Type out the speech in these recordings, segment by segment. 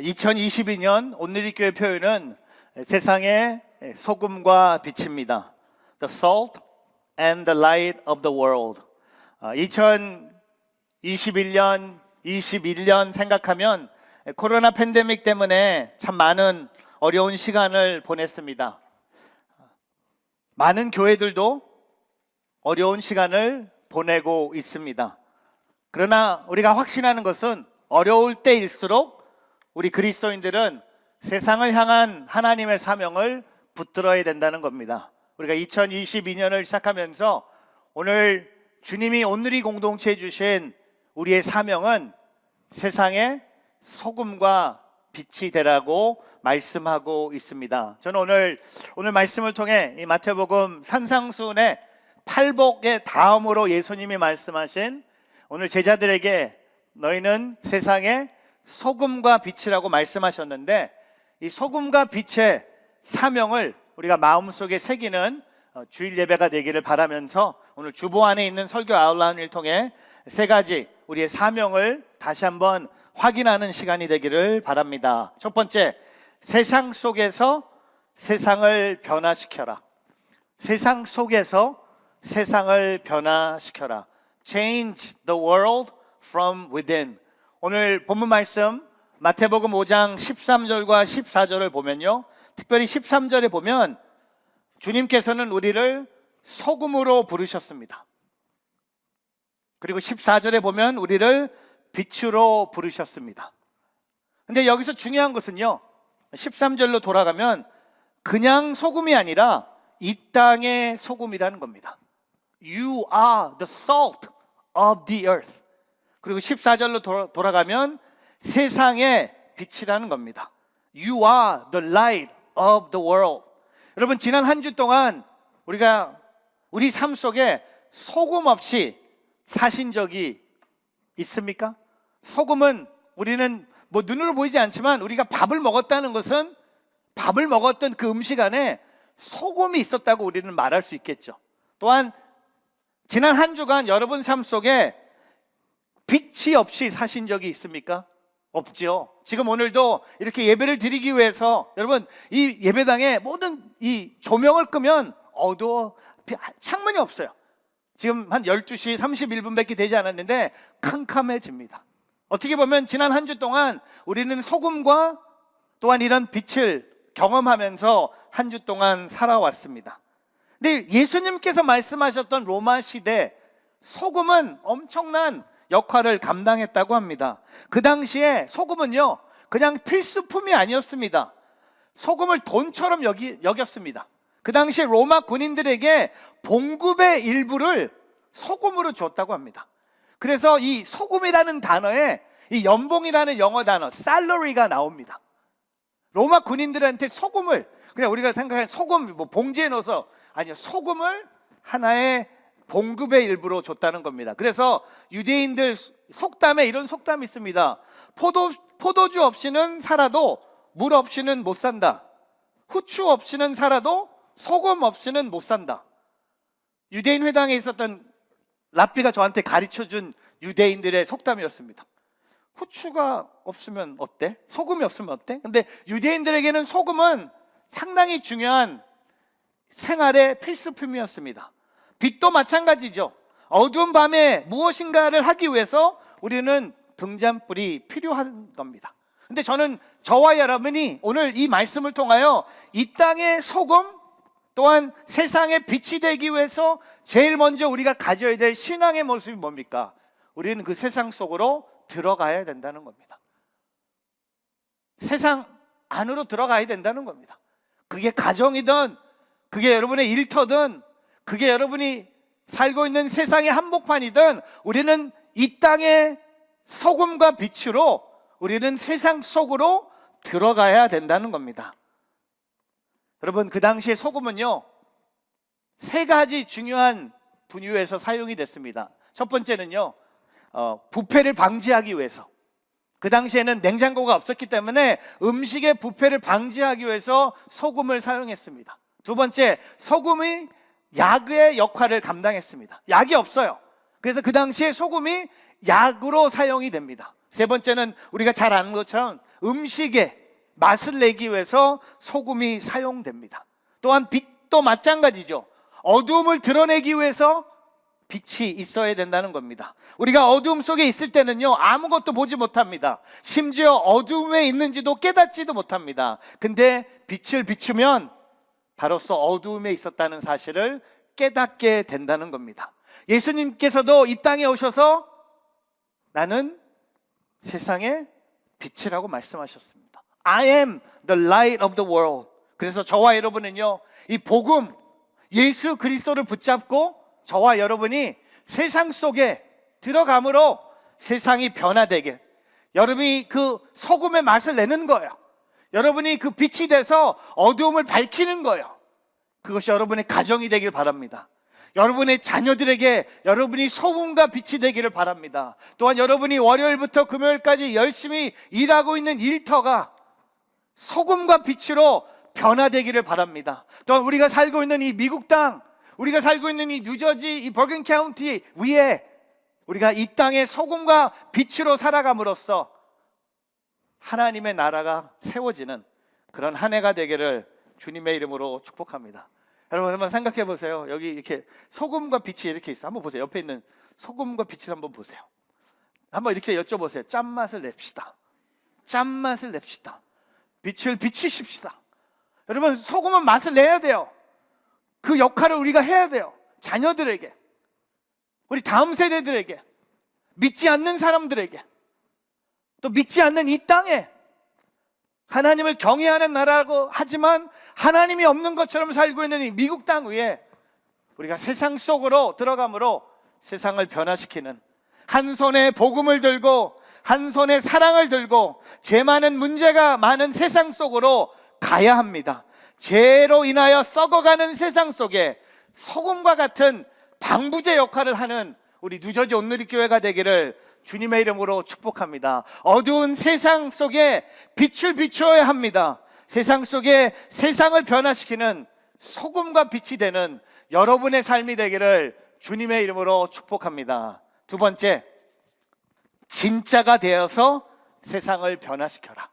2022년 오늘의 교회 표현은 세상의 소금과 빛입니다. The salt and the light of the world. 2021년, 21년 생각하면 코로나 팬데믹 때문에 참 많은 어려운 시간을 보냈습니다. 많은 교회들도 어려운 시간을 보내고 있습니다. 그러나 우리가 확신하는 것은 어려울 때일수록 우리 그리스도인들은 세상을 향한 하나님의 사명을 붙들어야 된다는 겁니다. 우리가 2022년을 시작하면서 오늘 주님이 오늘이 공동체에 주신 우리의 사명은 세상의 소금과 빛이 되라고 말씀하고 있습니다. 저는 오늘 오늘 말씀을 통해 이 마태복음 산상수훈의 팔복의 다음으로 예수님이 말씀하신 오늘 제자들에게 너희는 세상의 소금과 빛이라고 말씀하셨는데 이 소금과 빛의 사명을 우리가 마음속에 새기는 어, 주일 예배가 되기를 바라면서 오늘 주보 안에 있는 설교 아웃라인을 통해 세 가지 우리의 사명을 다시 한번 확인하는 시간이 되기를 바랍니다. 첫 번째, 세상 속에서 세상을 변화시켜라. 세상 속에서 세상을 변화시켜라. Change the world from within. 오늘 본문 말씀 마태복음 5장 13절과 14절을 보면요. 특별히 13절에 보면 주님께서는 우리를 소금으로 부르셨습니다. 그리고 14절에 보면 우리를 빛으로 부르셨습니다. 근데 여기서 중요한 것은요. 13절로 돌아가면 그냥 소금이 아니라 이 땅의 소금이라는 겁니다. You are the salt of the earth. 그리고 14절로 돌아, 돌아가면 세상의 빛이라는 겁니다. You are the light of the world. 여러분 지난 한 주 동안 우리가 우리 삶 속에 소금 없이 사신 적이 있습니까? 소금은 우리는 뭐 눈으로 보이지 않지만 우리가 밥을 먹었다는 것은 밥을 먹었던 그 음식 안에 소금이 있었다고 우리는 말할 수 있겠죠. 또한 지난 한 주간 여러분 삶 속에 빛이 없이 사신 적이 있습니까? 없죠. 지금 오늘도 이렇게 예배를 드리기 위해서 여러분 이 예배당에 모든 이 조명을 끄면 어두워 비- 창문이 없어요. 지금 한 12시 31분밖에 되지 않았는데 캄캄해집니다. 어떻게 보면 지난 한 주 동안 우리는 소금과 또한 이런 빛을 경험하면서 한 주 동안 살아왔습니다. 근데 예수님께서 말씀하셨던 로마 시대 소금은 엄청난 역할을 감당했다고 합니다. 그 당시에 소금은요, 그냥 필수품이 아니었습니다. 소금을 돈처럼 여기, 여겼습니다. 그 당시에 로마 군인들에게 봉급의 일부를 소금으로 줬다고 합니다. 그래서 이 소금이라는 단어에 이 연봉이라는 영어 단어, salary가 나옵니다. 로마 군인들한테 소금을 그냥 우리가 생각하는 소금 뭐 봉지에 넣어서 아니요 소금을 하나의 봉급의 일부로 줬다는 겁니다. 그래서 유대인들 속담에 이런 속담이 있습니다. 포도 포도주 없이는 살아도 물 없이는 못 산다. 후추 없이는 살아도 소금 없이는 못 산다. 유대인 회당에 있었던 랍비가 저한테 가르쳐 준 유대인들의 속담이었습니다. 후추가 없으면 어때? 소금이 없으면 어때? 근데 유대인들에게는 소금은 상당히 중요한 생활의 필수품이었습니다. 빛도 마찬가지죠. 어두운 밤에 무엇인가를 하기 위해서 우리는 등잔불이 필요한 겁니다. 근데 저는 저와 여러분이 오늘 이 말씀을 통하여 이 땅의 소금 또한 세상의 빛이 되기 위해서 제일 먼저 우리가 가져야 될 신앙의 모습이 뭡니까? 우리는 그 세상 속으로 들어가야 된다는 겁니다. 세상 안으로 들어가야 된다는 겁니다. 그게 가정이든, 그게 여러분의 일터든, 그게 여러분이 살고 있는 세상의 한복판이든, 우리는 이 땅의 소금과 빛으로 우리는 세상 속으로 들어가야 된다는 겁니다. 여러분, 그 당시에 소금은요, 세 가지 중요한 분유에서 사용이 됐습니다. 첫 번째는요, 어, 부패를 방지하기 위해서. 그 당시에는 냉장고가 없었기 때문에 음식의 부패를 방지하기 위해서 소금을 사용했습니다. 두 번째, 소금이 약의 역할을 감당했습니다. 약이 없어요. 그래서 그 당시에 소금이 약으로 사용이 됩니다. 세 번째는 우리가 잘 아는 것처럼 음식에 맛을 내기 위해서 소금이 사용됩니다. 또한 빛도 마찬가지죠. 어두움을 드러내기 위해서 빛이 있어야 된다는 겁니다. 우리가 어두움 속에 있을 때는요, 아무것도 보지 못합니다. 심지어 어두움에 있는지도 깨닫지도 못합니다. 근데 빛을 비추면 바로서 어두움에 있었다는 사실을 깨닫게 된다는 겁니다. 예수님께서도 이 땅에 오셔서 나는 세상의 빛이라고 말씀하셨습니다. I am the light of the world. 그래서 저와 여러분은요, 이 복음, 예수 그리스도를 붙잡고 저와 여러분이 세상 속에 들어감으로 세상이 변화되게 여러분이 그 소금의 맛을 내는 거예요. 여러분이 그 빛이 돼서 어두움을 밝히는 거예요. 그것이 여러분의 가정이 되길 바랍니다. 여러분의 자녀들에게 여러분이 소금과 빛이 되기를 바랍니다. 또한 여러분이 월요일부터 금요일까지 열심히 일하고 있는 일터가 소금과 빛으로 변화되기를 바랍니다. 또한 우리가 살고 있는 이 미국 땅, 우리가 살고 있는 이 뉴저지, 이 버긴 카운티 위에 우리가 이 땅의 소금과 빛으로 살아감으로써 하나님의 나라가 세워지는 그런 한 해가 되기를 주님의 이름으로 축복합니다. 여러분 한번 생각해 보세요. 여기 이렇게 소금과 빛이 이렇게 있어. 한번 보세요. 옆에 있는 소금과 빛을 한번 보세요. 한번 이렇게 여쭤보세요. 짠맛을 냅시다. 짠맛을 냅시다. 빛을 비치십시다. 여러분 소금은 맛을 내야 돼요. 그 역할을 우리가 해야 돼요. 자녀들에게, 우리 다음 세대들에게, 믿지 않는 사람들에게, 또 믿지 않는 이 땅에 하나님을 경외하는 나라고 하지만 하나님이 없는 것처럼 살고 있는 이 미국 땅 위에 우리가 세상 속으로 들어감으로 세상을 변화시키는 한 손에 복음을 들고 한 손에 사랑을 들고 죄 많은 문제가 많은 세상 속으로 가야 합니다. 죄로 인하여 썩어가는 세상 속에 소금과 같은 방부제 역할을 하는 우리 누저지 온누리 교회가 되기를 주님의 이름으로 축복합니다. 어두운 세상 속에 빛을 비추어야 합니다. 세상 속에 세상을 변화시키는 소금과 빛이 되는 여러분의 삶이 되기를 주님의 이름으로 축복합니다. 두 번째, 진짜가 되어서 세상을 변화시켜라.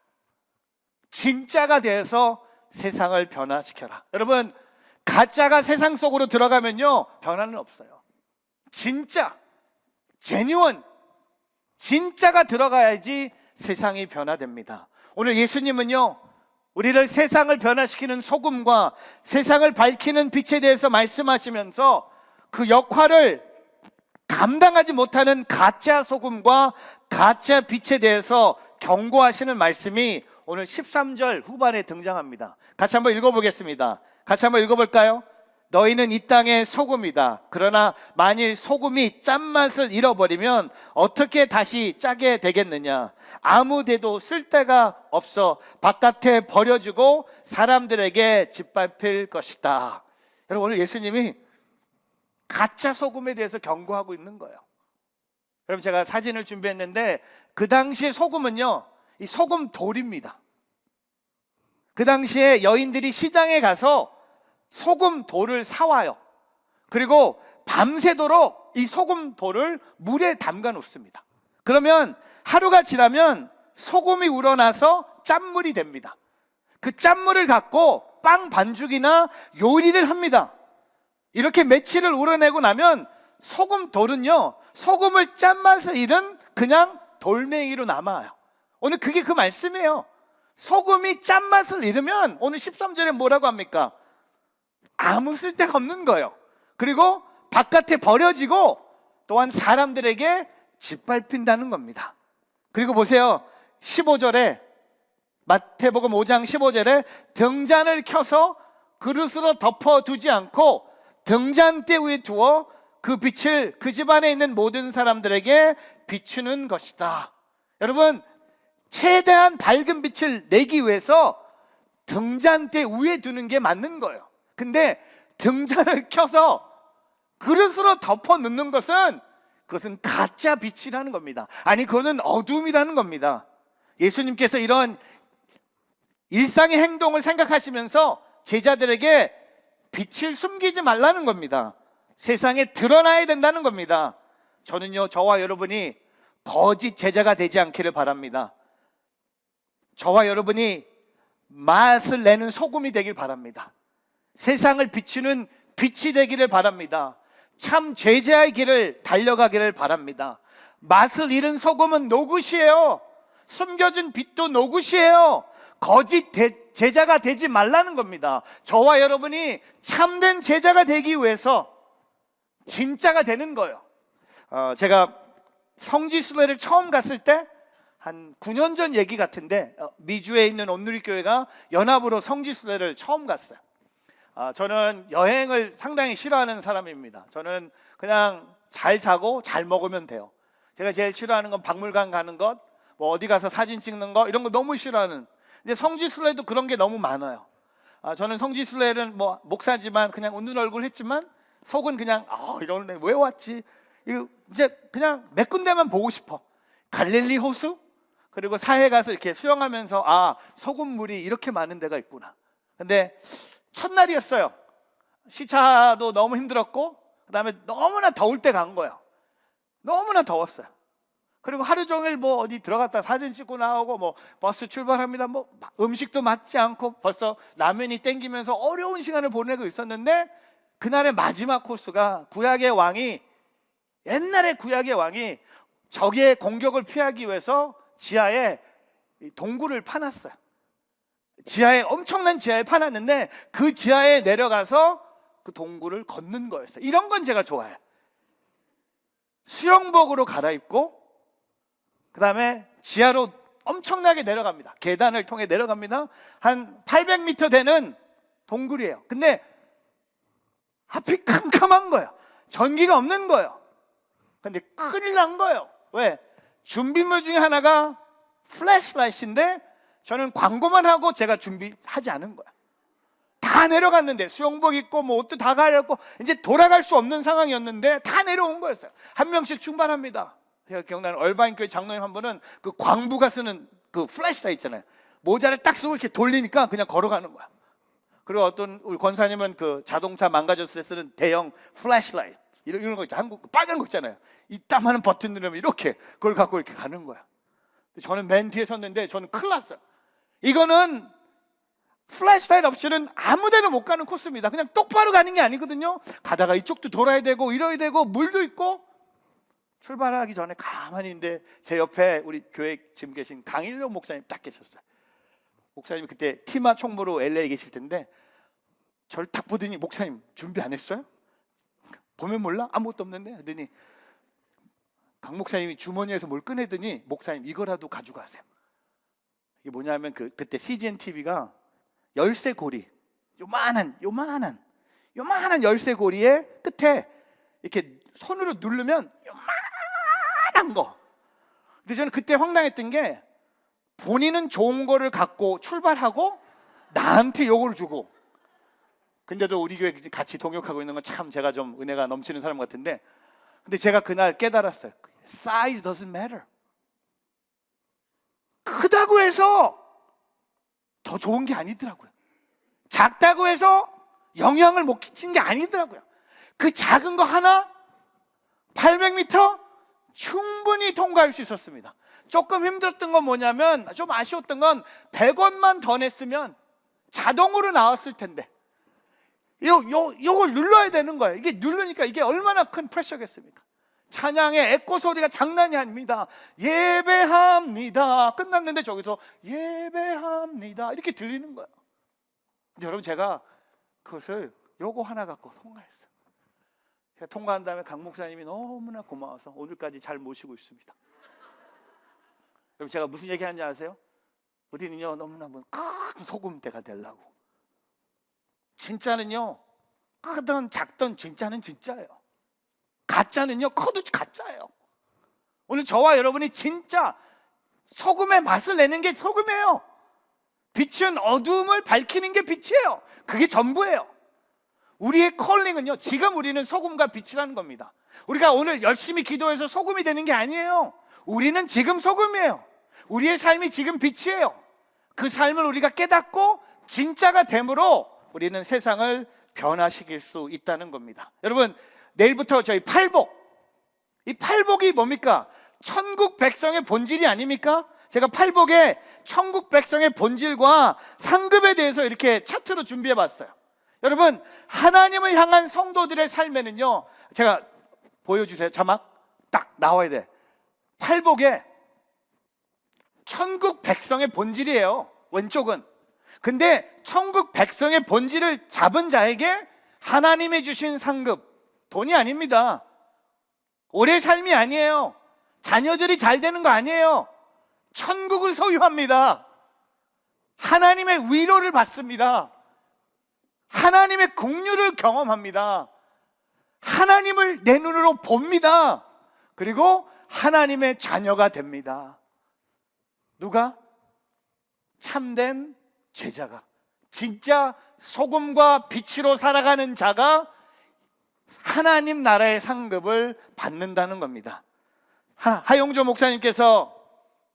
진짜가 되어서 세상을 변화시켜라. 여러분, 가짜가 세상 속으로 들어가면요, 변화는 없어요. 진짜, 제뉴원, 진짜가 들어가야지 세상이 변화됩니다. 오늘 예수님은요, 우리를 세상을 변화시키는 소금과 세상을 밝히는 빛에 대해서 말씀하시면서 그 역할을 감당하지 못하는 가짜 소금과 가짜 빛에 대해서 경고하시는 말씀이 오늘 13절 후반에 등장합니다. 같이 한번 읽어보겠습니다. 같이 한번 읽어볼까요? 너희는 이 땅의 소금이다. 그러나 만일 소금이 짠맛을 잃어버리면 어떻게 다시 짜게 되겠느냐? 아무 데도 쓸 데가 없어 바깥에 버려주고 사람들에게 짓밟힐 것이다. 여러분 오늘 예수님이 가짜 소금에 대해서 경고하고 있는 거예요. 여러분 제가 사진을 준비했는데 그 당시에 소금은요, 이 소금 돌입니다. 그 당시에 여인들이 시장에 가서 소금 돌을 사와요. 그리고 밤새도록 이 소금 돌을 물에 담가 놓습니다. 그러면 하루가 지나면 소금이 우러나서 짠물이 됩니다. 그 짠물을 갖고 빵 반죽이나 요리를 합니다. 이렇게 며칠을 우러내고 나면 소금 돌은요, 소금을 짠맛을 잃은 그냥 돌멩이로 남아요. 오늘 그게 그 말씀이에요. 소금이 짠맛을 잃으면 오늘 13절에 뭐라고 합니까? 아무 쓸데가 없는 거예요. 그리고 바깥에 버려지고 또한 사람들에게 짓밟힌다는 겁니다. 그리고 보세요. 15절에 마태복음 5장 15절에 등잔을 켜서 그릇으로 덮어 두지 않고 등잔대 위에 두어 그 빛을 그 집안에 있는 모든 사람들에게 비추는 것이다. 여러분, 최대한 밝은 빛을 내기 위해서 등잔대 위에 두는 게 맞는 거예요. 근데 등잔을 켜서 그릇으로 덮어 놓는 것은 그것은 가짜 빛이라는 겁니다. 아니, 그거는 어둠이라는 겁니다. 예수님께서 이런 일상의 행동을 생각하시면서 제자들에게 빛을 숨기지 말라는 겁니다. 세상에 드러나야 된다는 겁니다. 저는요, 저와 여러분이 거짓 제자가 되지 않기를 바랍니다. 저와 여러분이 맛을 내는 소금이 되길 바랍니다. 세상을 비추는 빛이 되기를 바랍니다. 참 제자의 길을 달려가기를 바랍니다. 맛을 잃은 소금은 노굿이에요. 숨겨진 빛도 노굿이에요. 거짓 대- 제자가 되지 말라는 겁니다. 저와 여러분이 참된 제자가 되기 위해서 진짜가 되는 거예요. 어, 제가 성지순례를 처음 갔을 때 한 9년 전 얘기 같은데 어, 미주에 있는 온누리교회가 연합으로 성지순례를 처음 갔어요. 아, 저는 여행을 상당히 싫어하는 사람입니다. 저는 그냥 잘 자고 잘 먹으면 돼요. 제가 제일 싫어하는 건 박물관 가는 것, 뭐 어디 가서 사진 찍는 거 이런 거 너무 싫어하는. 근데 성지순례도 그런 게 너무 많아요. 아, 저는 성지순례는 뭐 목사지만 그냥 웃는 얼굴 했지만 속은 그냥 아 이러는데 왜 왔지? 이거 이제 그냥 몇 군데만 보고 싶어. 갈릴리 호수 그리고 사해 가서 이렇게 수영하면서 아 소금물이 이렇게 많은 데가 있구나. 근데 첫날이었어요. 시차도 너무 힘들었고 그 다음에 너무나 더울 때 간 거예요. 너무나 더웠어요. 그리고 하루 종일 뭐 어디 들어갔다 사진 찍고 나오고 뭐 버스 출발합니다. 뭐 음식도 맞지 않고 벌써 라면이 땡기면서 어려운 시간을 보내고 있었는데 그날의 마지막 코스가 구약의 왕이 옛날에 구약의 왕이 적의 공격을 피하기 위해서 지하에 이 동굴을 파놨어요. 지하에 엄청난 지하에 파놨는데 그 지하에 내려가서 그 동굴을 걷는 거였어요. 이런 건 제가 좋아해요. 수영복으로 갈아입고 그다음에 지하로 엄청나게 내려갑니다. 계단을 통해 내려갑니다. 한 800m 되는 동굴이에요. 근데 앞이 캄캄한 거예요. 전기가 없는 거예요. 근데 큰일 난 거예요. 왜? 준비물 중에 하나가 플래시라이트인데 저는 광고만 하고 제가 준비하지 않은 거야. 다 내려갔는데 수영복 입고 뭐 옷도 다 가렸고 이제 돌아갈 수 없는 상황이었는데 다 내려온 거였어요. 한 명씩 충반합니다. 제가 기억나는 얼바인 교회 장로님 한 분은 그 광부가 쓰는 그 플래시라이트 있잖아요. 모자를 딱 쓰고 이렇게 돌리니까 그냥 걸어가는 거야. 그리고 어떤 우리 권사님은 그 자동차 망가졌을 때 쓰는 대형 플래시라이트 이런, 이런 거 있죠. 한국 빨간 거 있잖아요. 이따만한 버튼 누르면 이렇게 그걸 갖고 이렇게 가는 거야. 저는 맨 뒤에 섰는데 저는 큰일 났어요. 이거는 플래시라이트 없이는 아무 데나 못 가는 코스입니다. 그냥 똑바로 가는 게 아니거든요. 가다가 이쪽도 돌아야 되고 이래야 되고 물도 있고 출발하기 전에 가만히 있는데 제 옆에 우리 교회 지금 계신 강일로 목사님 딱 계셨어요. 목사님이 그때 티마 총무로 LA에 계실 텐데 저를 딱 보더니 목사님 준비 안 했어요? 보면 몰라? 아무것도 없는데 하더니 강 목사님이 주머니에서 뭘 꺼내더니 목사님 이거라도 가져가세요. 이게 뭐냐면 그 그때 CGN TV가 열쇠 고리 요만한 요만한 요만한 열쇠 고리의 끝에 이렇게 손으로 누르면 요만한 거. 근데 저는 그때 황당했던 게 본인은 좋은 거를 갖고 출발하고 나한테 요걸 주고 근데도 우리 교회 같이 동역하고 있는 건 참 제가 좀 은혜가 넘치는 사람 같은데 근데 제가 그날 깨달았어요. Size doesn't matter. 크다고 해서 더 좋은 게 아니더라고요. 작다고 해서 영향을 못 끼친 게 아니더라고요. 그 작은 거 하나 800m 충분히 통과할 수 있었습니다. 조금 힘들었던 건 뭐냐면 좀 아쉬웠던 건 100원만 더 냈으면 자동으로 나왔을 텐데 요, 요, 요걸 눌러야 되는 거예요. 이게 누르니까 이게 얼마나 큰 프레셔겠습니까? 찬양의 에코 소리가 장난이 아닙니다. 예배합니다. 끝났는데 저기서 예배합니다. 이렇게 들리는 거예요. 여러분 제가 그것을 요거 하나 갖고 통과했어요. 제가 통과한 다음에 강 목사님이 너무나 고마워서 오늘까지 잘 모시고 있습니다. 여러분 제가 무슨 얘기 하는지 아세요? 우리는요 너무나 뭐큰 소금대가 되려고 진짜는요 크든 작든 진짜는 진짜예요. 가짜는요 커도 가짜예요. 오늘 저와 여러분이 진짜 소금의 맛을 내는 게 소금이에요. 빛은 어두움을 밝히는 게 빛이에요. 그게 전부예요. 우리의 컬링은요, 지금 우리는 소금과 빛이라는 겁니다. 우리가 오늘 열심히 기도해서 소금이 되는 게 아니에요. 우리는 지금 소금이에요. 우리의 삶이 지금 빛이에요. 그 삶을 우리가 깨닫고 진짜가 됨으로 우리는 세상을 변화시킬 수 있다는 겁니다. 여러분, 내일부터 저희 팔복. 이 팔복이 뭡니까? 천국 백성의 본질이 아닙니까? 제가 팔복에 천국 백성의 본질과 상급에 대해서 이렇게 차트로 준비해 봤어요. 여러분, 하나님을 향한 성도들의 삶에는요, 제가 보여주세요. 자막 딱 나와야 돼. 팔복에 천국 백성의 본질이에요. 왼쪽은. 근데 천국 백성의 본질을 잡은 자에게 하나님이 주신 상급, 돈이 아닙니다. 오래 삶이 아니에요. 자녀들이 잘 되는 거 아니에요. 천국을 소유합니다. 하나님의 위로를 받습니다. 하나님의 공유를 경험합니다. 하나님을 내 눈으로 봅니다. 그리고 하나님의 자녀가 됩니다. 누가? 참된 제자가. 진짜 소금과 빛으로 살아가는 자가 하나님 나라의 상급을 받는다는 겁니다. 하, 하용조 목사님께서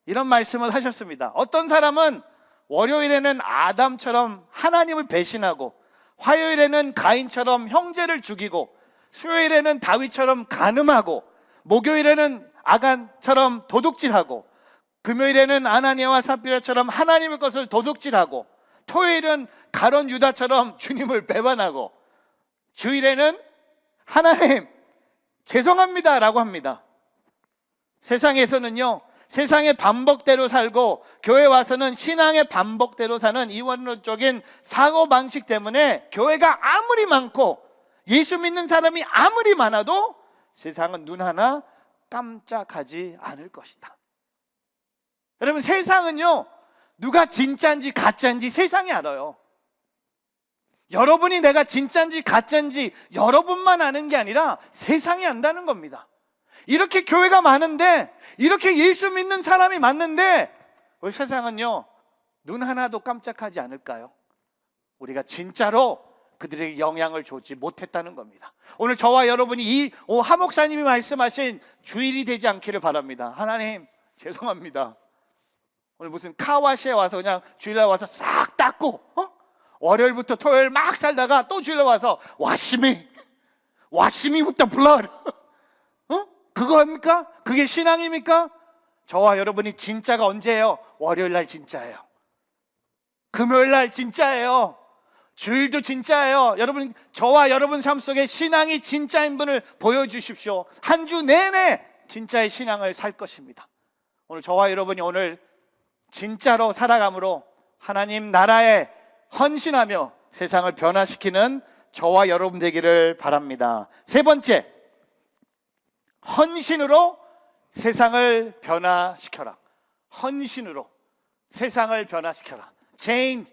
이런 말씀을 하셨습니다. 어떤 사람은 월요일에는 아담처럼 하나님을 배신하고 화요일에는 가인처럼 형제를 죽이고 수요일에는 다윗처럼 간음하고 목요일에는 아간처럼 도둑질하고 금요일에는 아나니아와 삽비라처럼 하나님의 것을 도둑질하고 토요일은 가론 유다처럼 주님을 배반하고 주일에는 하나님 죄송합니다 라고 합니다. 세상에서는요. 세상의 반복대로 살고 교회 와서는 신앙의 반복대로 사는 이원론적인 사고 방식 때문에 교회가 아무리 많고 예수 믿는 사람이 아무리 많아도 세상은 눈 하나 깜짝하지 않을 것이다. 여러분 세상은요. 누가 진짜인지 가짜인지 세상이 알아요. 여러분이 내가 진짜인지 가짜인지 여러분만 아는 게 아니라 세상이 안다는 겁니다. 이렇게 교회가 많은데, 이렇게 예수 믿는 사람이 많는데, 우리 세상은요, 눈 하나도 깜짝하지 않을까요? 우리가 진짜로 그들에게 영향을 주지 못했다는 겁니다. 오늘 저와 여러분이 이 오, 하목사님이 말씀하신 주일이 되지 않기를 바랍니다. 하나님, 죄송합니다. 오늘 무슨 카와시에 와서 그냥 주일날 와서 싹 닦고, 어? 월요일부터 토요일 막 살다가 또 주일날 와서 와시미, 와시미 부터 블러드. 어? 그거 합니까? 그게 신앙입니까? 저와 여러분이 진짜가 언제예요? 월요일 날 진짜예요. 금요일 날 진짜예요. 주일도 진짜예요. 여러분, 저와 여러분 삶 속에 신앙이 진짜인 분을 보여주십시오. 한 주 내내 진짜의 신앙을 살 것입니다. 오늘 저와 여러분이 오늘 진짜로 살아감으로 하나님 나라에 헌신하며 세상을 변화시키는 저와 여러분 되기를 바랍니다. 세 번째, 헌신으로 세상을 변화시켜라. 헌신으로 세상을 변화시켜라. Change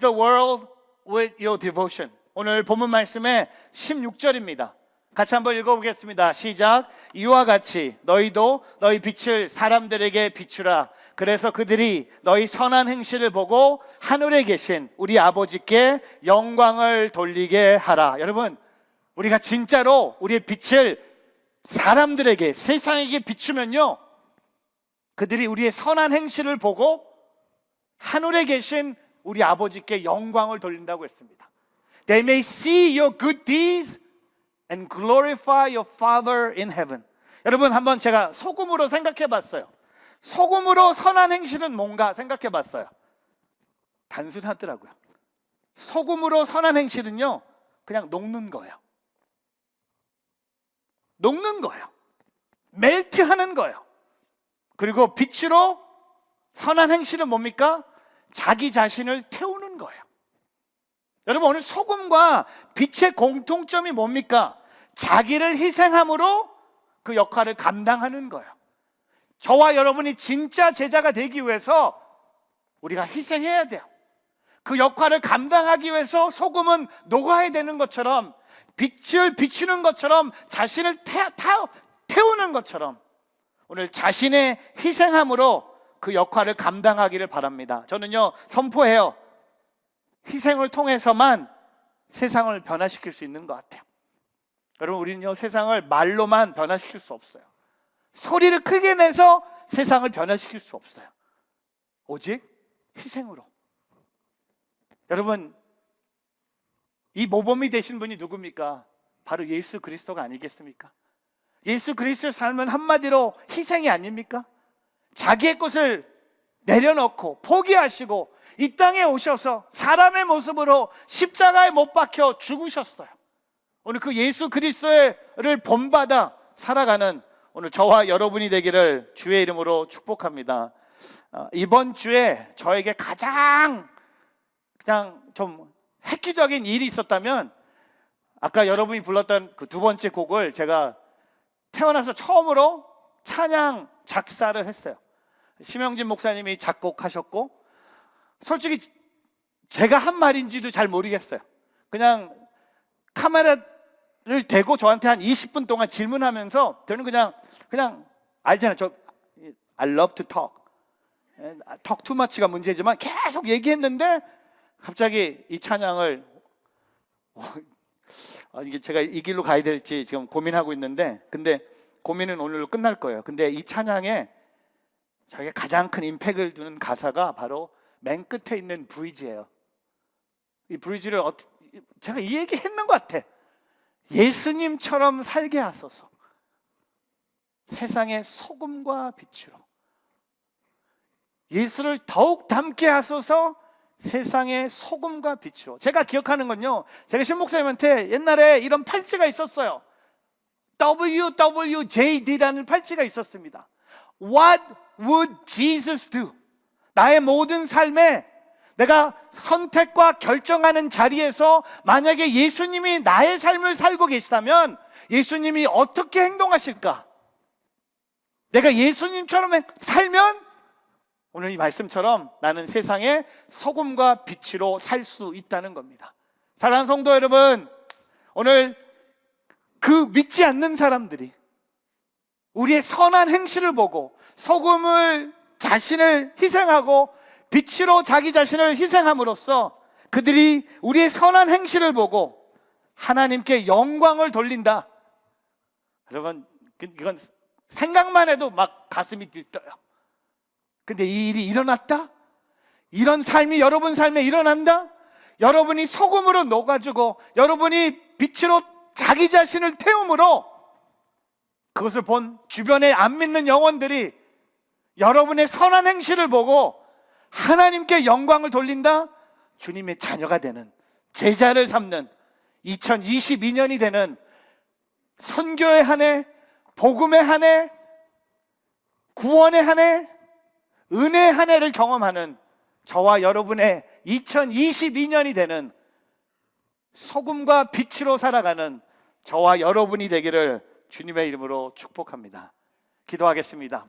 the world with your devotion. 오늘 본문 말씀의 16절입니다. 같이 한번 읽어보겠습니다. 시작. 이와 같이 너희도 너희 빛을 사람들에게 비추라. 그래서 그들이 너희 선한 행실을 보고 하늘에 계신 우리 아버지께 영광을 돌리게 하라. 여러분, 우리가 진짜로 우리의 빛을 사람들에게 세상에게 비추면요. 그들이 우리의 선한 행실을 보고 하늘에 계신 우리 아버지께 영광을 돌린다고 했습니다. They may see your good deeds and glorify your Father in heaven. 여러분 한번 제가 소금으로 생각해 봤어요. 소금으로 선한 행실은 뭔가 생각해 봤어요. 단순하더라고요. 소금으로 선한 행실은요, 그냥 녹는 거예요. 녹는 거예요. 멜트하는 거예요. 그리고 빛으로 선한 행실은 뭡니까? 자기 자신을 태우는 거예요. 여러분 오늘 소금과 빛의 공통점이 뭡니까? 자기를 희생함으로 그 역할을 감당하는 거예요. 저와 여러분이 진짜 제자가 되기 위해서 우리가 희생해야 돼요. 그 역할을 감당하기 위해서 소금은 녹아야 되는 것처럼 빛을 비추는 것처럼 자신을 태, 타, 태우는 것처럼 오늘 자신의 희생함으로 그 역할을 감당하기를 바랍니다. 저는요, 선포해요. 희생을 통해서만 세상을 변화시킬 수 있는 것 같아요. 여러분, 우리는요, 세상을 말로만 변화시킬 수 없어요. 소리를 크게 내서 세상을 변화시킬 수 없어요. 오직 희생으로. 여러분, 이 모범이 되신 분이 누굽니까? 바로 예수 그리스도가 아니겠습니까? 예수 그리스도의 삶은 한마디로 희생이 아닙니까? 자기의 것을 내려놓고 포기하시고 이 땅에 오셔서 사람의 모습으로 십자가에 못 박혀 죽으셨어요. 오늘 그 예수 그리스도를 본받아 살아가는 오늘 저와 여러분이 되기를 주의 이름으로 축복합니다. 어, 이번 주에 저에게 가장 그냥 좀 획기적인 일이 있었다면 아까 여러분이 불렀던 그 두 번째 곡을 제가 태어나서 처음으로 찬양 작사를 했어요. 심영진 목사님이 작곡하셨고 솔직히 제가 한 말인지도 잘 모르겠어요. 그냥 카메라 를 대고 저한테 한 20분 동안 질문하면서 저는 그냥 그냥 알잖아요. 저 I love to talk. talk too much가 문제지만 계속 얘기했는데 갑자기 이 찬양을 아, 이게 제가 이 길로 가야 될지 지금 고민하고 있는데 근데 고민은 오늘로 끝날 거예요. 근데 이 찬양에 저에게 가장 큰 임팩을 주는 가사가 바로 맨 끝에 있는 브리지예요. 이 브리지를 어, 제가 이 얘기 했는 것 같아. 예수님처럼 살게 하소서. 세상의 소금과 빛으로. 예수를 더욱 닮게 하소서 세상의 소금과 빛으로. 제가 기억하는 건요. 제가 신 목사님한테 옛날에 이런 팔찌가 있었어요. WWJD라는 팔찌가 있었습니다. What would Jesus do? 나의 모든 삶에 내가 선택과 결정하는 자리에서 만약에 예수님이 나의 삶을 살고 계시다면 예수님이 어떻게 행동하실까? 내가 예수님처럼 살면 오늘 이 말씀처럼 나는 세상의 소금과 빛으로 살 수 있다는 겁니다. 사랑하는 성도 여러분, 오늘 그 믿지 않는 사람들이 우리의 선한 행실을 보고 소금을 자신을 희생하고 빛으로 자기 자신을 희생함으로써 그들이 우리의 선한 행실을 보고 하나님께 영광을 돌린다. 여러분, 그- 이건 생각만 해도 막 가슴이 들떠요. 근데 이 일이 일어났다? 이런 삶이 여러분 삶에 일어난다? 여러분이 소금으로 녹아주고 여러분이 빛으로 자기 자신을 태움으로 그것을 본 주변에 안 믿는 영혼들이 여러분의 선한 행실을 보고 하나님께 영광을 돌린다? 주님의 자녀가 되는 제자를 삼는 2022년이 되는 선교의 한 해, 복음의 한 해, 구원의 한 해, 은혜의 한 해를 경험하는 저와 여러분의 2022년이 되는 소금과 빛으로 살아가는 저와 여러분이 되기를 주님의 이름으로 축복합니다. 기도하겠습니다.